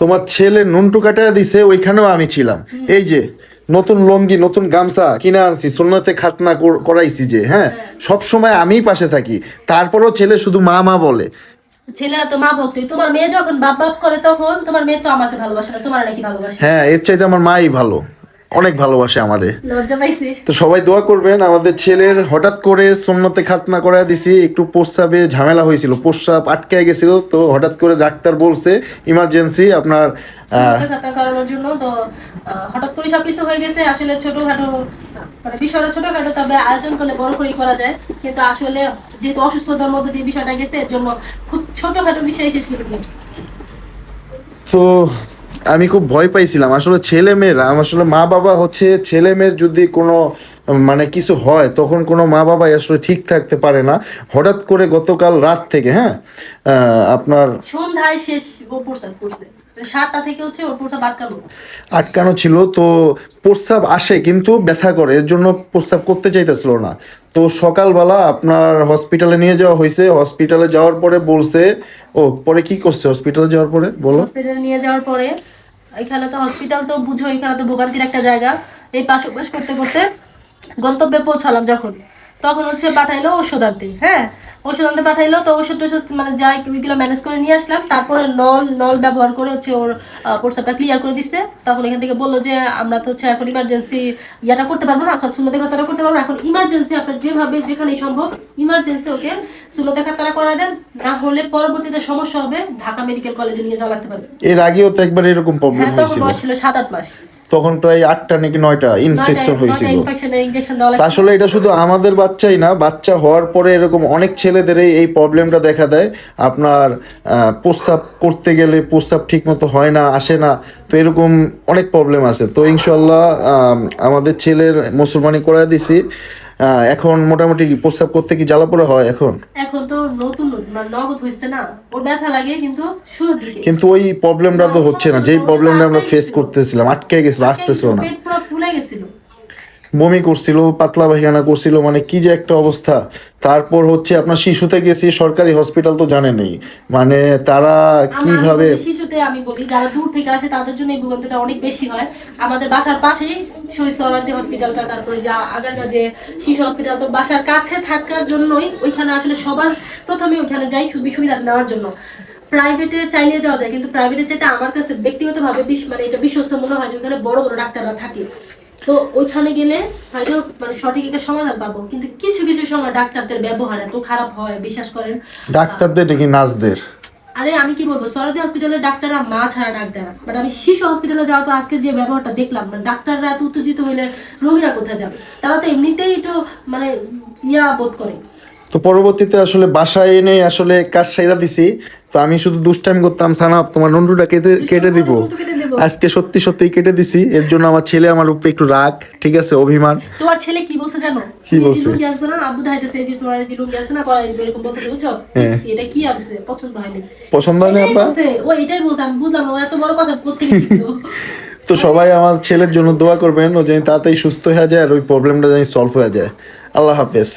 তোমার ছেলে নুনটু কাটায় দিছে ওইখানেও আমি ছিলাম। এই যে নতুন লঙ্গি নতুন গামছা কিনে আনছি সোনাতে খাতনা করাইছি যে হ্যাঁ? সব সময় আমি পাশে থাকি। তারপরও ছেলে শুধু মা মা বলে। ছেলেরা তো মা ভক্তি। তোমার মেয়ে যখন বাপ বাপ করে তখন তোমার মেয়ে তো আমাকে ভালোবাসে না তোমার নাকি ভালোবাসে? হ্যাঁ এর চাইতে আমার মাই ভালো। অনেক ভালোবাসে আমারে। তো সবাই দোয়া করবেন আমাদের ছেলের হঠাৎ করে সুন্নতে খাতনা করা দিছি একটু প্রস্রাবে ঝামেলা হয়েছিল প্রস্রাব আটকায় গেছিল তো হঠাৎ করে ডাক্তার বলছে ইমার্জেন্সি আপনার করানোর জন্য তো হঠাৎ করে সবকিছু হয়ে গেছে আসলে ছোটখাটো মানে বিষয়টা ছোটখাটো তবে আয়োজন করলে বড় করেই করা যায়। কিন্তু আসলে যেহেতু অসুস্থতার মধ্যে দিয়ে বিষয়টা গেছে এর জন্য খুব ছোটখাটো বিষয় শেষ করে তো আমি খুব ভয় পাইছিলাম। আসলে ছেলে মেয়েরা আসলে মা বাবা হচ্ছে ছেলে মেয়ের যদি কোনো মানে কিছু হয়, তখন কোনো মা বাবাই আসলে ঠিক থাকতে পারে না। হঠাৎ করে গতকাল রাত থেকে হ্যাঁ আপনার সন্ধ্যায় শেষ থেকে হচ্ছে ওর আটকানো আটকানো ছিল তো প্রস্রাব আসে কিন্তু ব্যথা করে এর জন্য প্রস্রাব করতে চাইতেছিল না। তো সকালবেলা আপনার হসপিটালে নিয়ে যাওয়া হয়েছে হসপিটালে যাওয়ার পরে বলছে ও পরে কি করছে হসপিটালে যাওয়ার পরে? বলো। হসপিটালে নিয়ে যাওয়ার পরে এখানে তো হসপিটাল তো বুঝো এখানে তো ভোগান্তির একটা জায়গা। এই পাশ করতে করতে গন্তব্যে পৌঁছালাম যখন। তখন হচ্ছে পাঠাইলো ওষুধ আনতে হ্যাঁ? ওষুধ আনতে পাঠাইলো তো ওষুধ টষুধ মানে যাই ওইগুলো ম্যানেজ করে নিয়ে আসলাম। তারপরে নল নল ব্যবহার করে হচ্ছে ওর প্রস্তাবটা ক্লিয়ার করে দিচ্ছে তখন এখান থেকে বলল যে আমরা তো হচ্ছে এখন ইমার্জেন্সি ইয়াটা করতে পারব না এখন সুলতে খাতাটা করতে পারব না। এখন ইমার্জেন্সি আপনার যেভাবে যেখানে সম্ভব ইমার্জেন্সি ওকে সুলতে খাতাটা করা দেন। না হলে পরবর্তীতে সমস্যা হবে ঢাকা মেডিকেল কলেজে নিয়ে যাওয়া লাগতে পারে এর আগেও তো একবার এরকম প্রবলেম হ্যাঁ হয়েছিল। সাত আট মাস। তখন প্রায় আটটা নাকি নয়টা ইনফেকশন হয়েছিল। আসলে এটা শুধু আমাদের বাচ্চাই না বাচ্চা হওয়ার পরে এরকম অনেক ছেলেদেরই এই প্রবলেমটা দেখা দেয়। আপনার প্রস্রাব করতে গেলে প্রস্রাব ঠিক মতো হয় না আসে না তো এরকম অনেক প্রবলেম আছে। তো ইনশাল্লাহ আমাদের ছেলের মুসলমানি করে দিছি। এখন মোটামুটি প্রস্রাব করতে কি জ্বালা পড়া হয় এখন? নতুন নতুন মানে নগদ না ও ব্যথা লাগে কিন্তু শুরু দিকে। কিন্তু ওই প্রবলেমটা তো হচ্ছে না যেই প্রবলেমটা আমরা ফেস করতেছিলাম আটকে গেছিল আসতেছিল না। পেট পুরো ফুলে গেছিল। বমি করছিল পাতলা পায়খানা করছিল মানে কি যে একটা অবস্থা। তারপর হচ্ছে আপনার শিশুতে গেছি সরকারি হসপিটাল তো জানে নেই। মানে তারা কীভাবে শিশুতে আমি বলি যারা দূর থেকে আসে তাদের জন্য এই ভূগন্তটা অনেক বেশি হয়। আমাদের বাসার পাশেই শহীদ হসপিটালটা তারপরে যা আগারগা যে শিশু হসপিটাল তো বাসার কাছে থাকার জন্যই ওইখানে আসলে সবার প্রথমে ওইখানে যাই সুবি- সুবিধা নেওয়ার জন্য। প্রাইভেটে চাইলে যাওয়া যায় কিন্তু প্রাইভেটে চাইতে আমার কাছে ব্যক্তিগতভাবে বিশ মানে এটা বিশ্বস্ত মনে হয় যে ওখানে বড় বড় ডাক্তাররা থাকে। তো ওইখানে গেলে হয়তো মানে সঠিক একটা সমাধান পাবো। কিন্তু কিছু কিছু সময় ডাক্তারদের ব্যবহার এত খারাপ হয় বিশ্বাস করেন? ডাক্তারদের নাকি নার্সদের? আরে আমি কি বলব সরদি হসপিটালে ডাক্তাররা মা ছাড়া ডাক্তার বাট আমি শিশু হসপিটালে যাওয়ার পর আজকে যে ব্যবহারটা দেখলাম মানে ডাক্তাররা এত উত্তেজিত হইলে রোগীরা কোথায় যাবে? তারা তো এমনিতেই একটু মানে ইয়া বোধ করে। তো পরবর্তীতে আসলে বাসায় এনে আসলে কাজ সাইরা দিছি। তো আমি শুধু দুষ্টাইম করতাম সানা তোমার নন্ডুটা কেটে কেটে দিব। আজকে সত্যি সত্যি কেটে দিছি। এর জন্য আমার ছেলে আমার উপরে একটু রাগ ঠিক আছে অভিমান। তোমার ছেলে কি বলছে জানো? কি বলছে? লুঙ্গি আনছে না? আব্বু দেখাইতেছে এই যে তোমার যে লুঙ্গি আছে না পরে এরকম বলতেছে বুঝছ? হ্যাঁ। এটা কি আনছে? পছন্দ হয়নি। পছন্দ হয় না আপা ও এটাই বলছে আমি বুঝলাম ও এত বড় কথা করতে তো সবাই আমার ছেলের জন্য দোয়া করবেন ও যেন তাড়াতাড়ি সুস্থ হয়ে যায় আর ওই প্রবলেমটা যেন সলভ হয়ে যায়। আল্লাহ হাফেজ।